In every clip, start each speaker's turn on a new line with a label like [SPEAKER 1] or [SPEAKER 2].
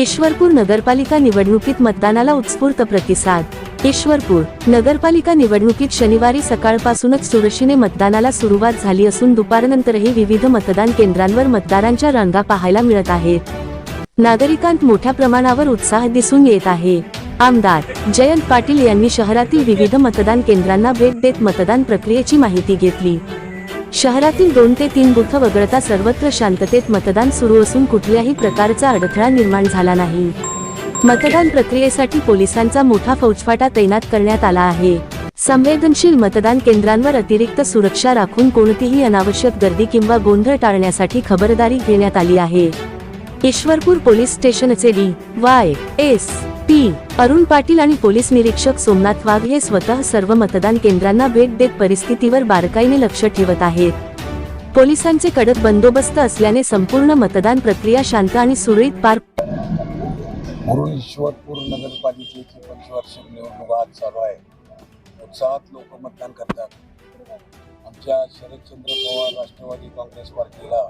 [SPEAKER 1] ईश्वरपूर नगरपालिका निवडणुकीत मतदानाला उत्स्फूर्त प्रतिसाद. ईश्वरपूर नगरपालिका निवडणुकीत शनिवारी सकाळपासूनच चुरशीने मतदानाला सुरुवात झाली असून दुपारनंतरही विविध मतदान केंद्रांवर मतदारांच्या रांगा पाहायला मिळत आहेत. नागरिकांत मोठ्या प्रमाणावर उत्साह दिसून येत आहे. आमदार जयंत पाटील यांनी शहरातील विविध मतदान केंद्रांना भेट देत मतदान प्रक्रियेची माहिती घेतली. शहरातील दोन ते तीन बुथ वगळता सर्वत्र शांततेत मतदान सुरू असून कुठल्याही प्रकारचा अडथळा निर्माण झाला नाही. मतदान प्रक्रियेसाठी पोलिसांचा मोठा फौजफाटा तैनात करण्यात आला आहे. संवेदनशील मतदान केंद्रांवर अतिरिक्त सुरक्षा राखून कोणतीही अनावश्यक गर्दी किंवा गोंधळ टाळण्यासाठी खबरदारी घेण्यात आली आहे. ईश्वरपूर पोलीस स्टेशनचे D. Y. S. P. Arun Patil आणि पोलीस निरीक्षक सोमनाथ वाघ हे स्वतः सर्व मतदान केंद्रांना भेट देत परिस्थितीवर बारकाईने लक्ष ठेवत आहेत. पोलिसांचे कडक बंदोबस्त असल्याने संपूर्ण मतदान प्रक्रिया शांत आणि सुरळीत पार
[SPEAKER 2] ईश्वरपूर नगरपालिकेची पंचवार्षिक निवडणूक आज चालू आहे. उत्साहात लोक मतदान करतात. आमच्या शरदचंद्र पवार राष्ट्रवादी काँग्रेस पार्टीला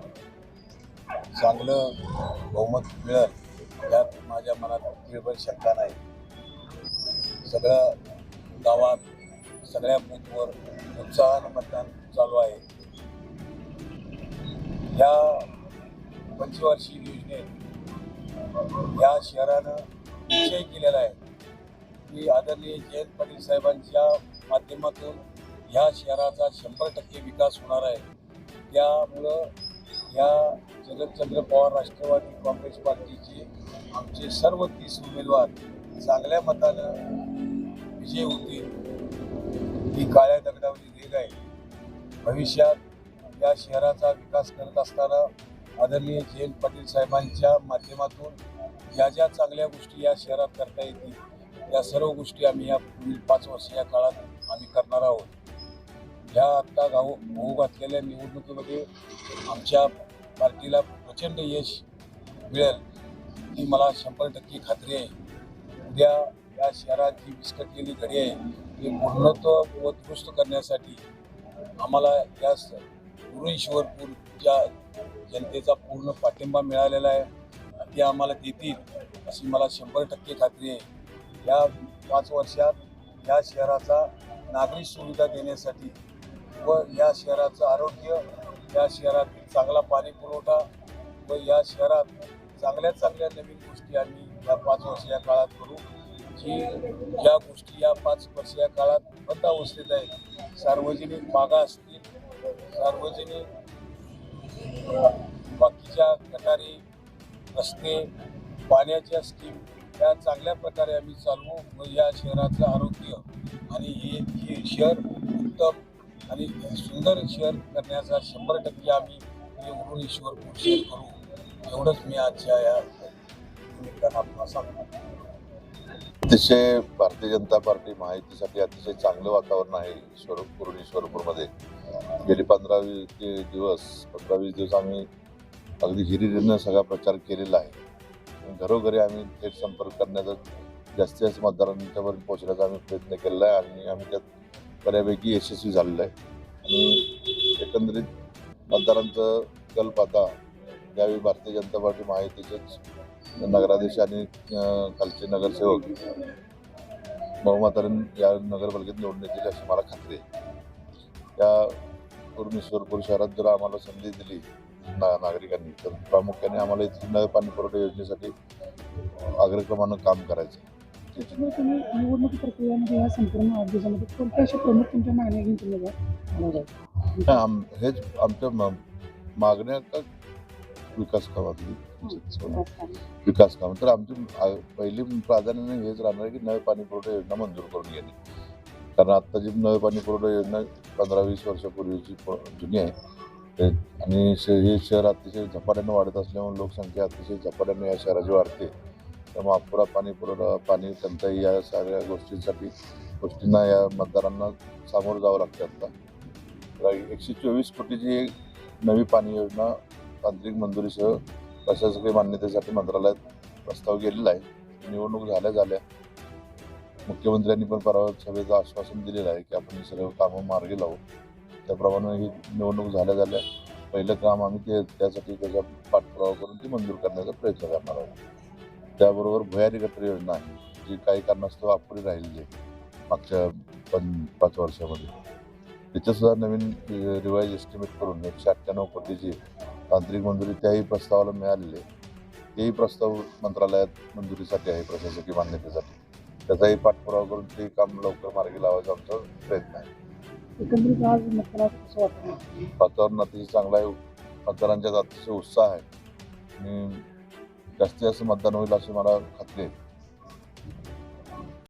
[SPEAKER 2] चांगलं बहुमत मिळत त्यात माझ्या मनात तीळभर शंका नाही. सगळ्या गावात सगळ्या बूथवर उत्साहानं मतदान चालू आहे. या पंचवार्षिक योजनेत या शहरानं निश्चय केलेला आहे. की आदरणीय जयंत पाटील साहेबांच्या माध्यमातून ह्या शहराचा शंभर टक्के विकास होणार आहे. त्यामुळं या जगतचंद्र पवार राष्ट्रवादी काँग्रेस पार्टीचे आमचे सर्व तीस उमेदवार चांगल्या मतानं विजय होतील ही काळ्या दगडावरी देग आहे. भविष्यात या शहराचा विकास करत असताना आदरणीय जयंत पाटील साहेबांच्या माध्यमातून ज्या ज्या चांगल्या गोष्टी या शहरात करता येतील या सर्व गोष्टी आम्ही या पुढील पाच वर्ष या काळात आम्ही करणार आहोत. ह्या आत्ता गाव होऊ घातलेल्या निवडणुकीमध्ये आमच्या पार्टीला प्रचंड यश मिळेल ही मला शंभर टक्के खात्री आहे. उद्या या शहरात जी विस्कटलेली घडी आहे ती पूर्णत्व व दुरुस्त करण्यासाठी आम्हाला या स- जनतेचा पूर्ण पाठिंबा मिळालेला आहे ते आम्हाला देतील अशी मला शंभर टक्के खात्री आहे. या पाच वर्षात या शहराचा नागरी सुविधा देण्यासाठी व या शहराचं आरोग्य या शहरातील चांगला पाणी पुरवठा व या शहरात चांगल्या चांगल्या नवीन गोष्टी आम्ही या पाच वर्ष या काळात करू. जी या गोष्टी या पाच वर्ष या काळात बंद अवस्थेत आहेत सार्वजनिक बागा असतील सार्वजनिक बाकीच्या प्रकारे रस्ते पाण्याच्या स्कीम या चांगल्या प्रकारे आम्ही चालवू व या शहराचं आरोग्य आणि हे हे शहर उत्तम आणि सुंदर शेअर करण्याचा शंभर टक्के आम्ही निवडून उरून ईश्वरपूर करू. एवढंच मी आजच्या या निमित्तानं आपल्याला सांगतो.
[SPEAKER 3] अतिशय भारतीय जनता पार्टी माहितीसाठी अतिशय चांगलं वातावरण आहे ईश्वर पूर्ण ईश्वरपूरमध्ये गेली पंधरा वीस ते दिवस पंधरा वीस दिवस आम्ही अगदी हिरिरीनं सगळा प्रचार केलेला आहे. घरोघरी आम्ही थेट संपर्क करण्याचा जास्तीत जास्त मतदारांच्यापर्यंत पोहोचण्याचा आम्ही प्रयत्न केलेला आहे आणि आम्ही त्यात बऱ्यापैकी यशस्वी झालेलं आहे आणि एकंदरीत मतदारांचं कल पाहता यावेळी भारतीय जनता पार्टी महायुतीचेच नगराधीश आणि अं, खालचे नगरसेवक बहुमताने या नगरपालिकेत निवडून येतील अशी मला खात्री आहे त्या पूर्वी ईश्वरपूर शहरात जर आम्हाला संधी दिली ना नागरिकांनी तर प्रामुख्याने आम्हाला इथली नळ पाणी पुरवठा योजनेसाठी अग्रक्रमानं काम करायचं आहे.
[SPEAKER 4] त्याच्यामुळे तुम्ही निवडणूक प्रक्रियेमध्ये म्हणजे या संपूर्ण आठ दिवसामध्ये कोणत्या अशा प्रमुख तुमच्या मागण्या घेऊन तुम्ही
[SPEAKER 3] आम हेच आमच्या म- मागण्या का विकास कामातली. विकास काम. तर आमची आ- पहिली प्राधान्याने हेच राहणार आहे की नळ पाणी पुरवठा योजना मंजूर करून घेणे कारण आत्ता जी नळ पाणी पुरवठा योजना पंधरा वीस वर्षापूर्वीची प- जुनी आहे. ते- आणि श- हे शहर अतिशय झपाट्याने वाढत असल्यामुळे लोकसंख्या अतिशय झपाट्याने या शहराची वाढते. त्यामुळे अपुरा पाणी पुरवठा पाणी टंचाई या सगळ्या गोष्टींसाठी गोष्टींना या मतदारांना सामोरं जावं लागतं आता. एकशे चोवीस कोटीची एक नवी पाणी योजना तांत्रिक मंजुरीसह प्रशासकीय मान्यतेसाठी मंत्रालयात प्रस्ताव गेलेला आहे. निवडणूक झाल्या झाल्या. मुख्यमंत्र्यांनी पण परवा सभेचं आश्वासन दिलेलं आहे की आपण ही सर्व कामं मार्गी लावू. त्याप्रमाणे ही निवडणूक झाल्या झाल्या. पहिलं काम आम्ही ते त्यासाठी त्याचा पाठपुरावा करून ती मंजूर करण्याचा प्रयत्न करणार आहोत. त्याबरोबर भुयारी गटर योजना आहे जी काही कारणास्तव अपुरी राहिलेली आहे मागच्या पण पाच वर्षामध्ये. त्याच्यासुद्धा नवीन रिवाईज एस्टिमेट करून एकशे अठ्ठ्याण्णव कोटीची तांत्रिक मंजुरी त्याही प्रस्तावाला मिळालेली आहे. तेही प्रस्ताव मंत्रालयात मंजुरीसाठी आहे प्रशासकीय मान्यतेसाठी. त्याचाही पाठपुरावा करून ते काम लवकर मार्गी लावायचा आमचा प्रयत्न आहे. वातावरण अतिशय चांगलं आहे. मतदारांच्यात अतिशय उत्साह आहे. आणि जास्तीत जास्त मतदान होईल अशी मला खात्री आहे.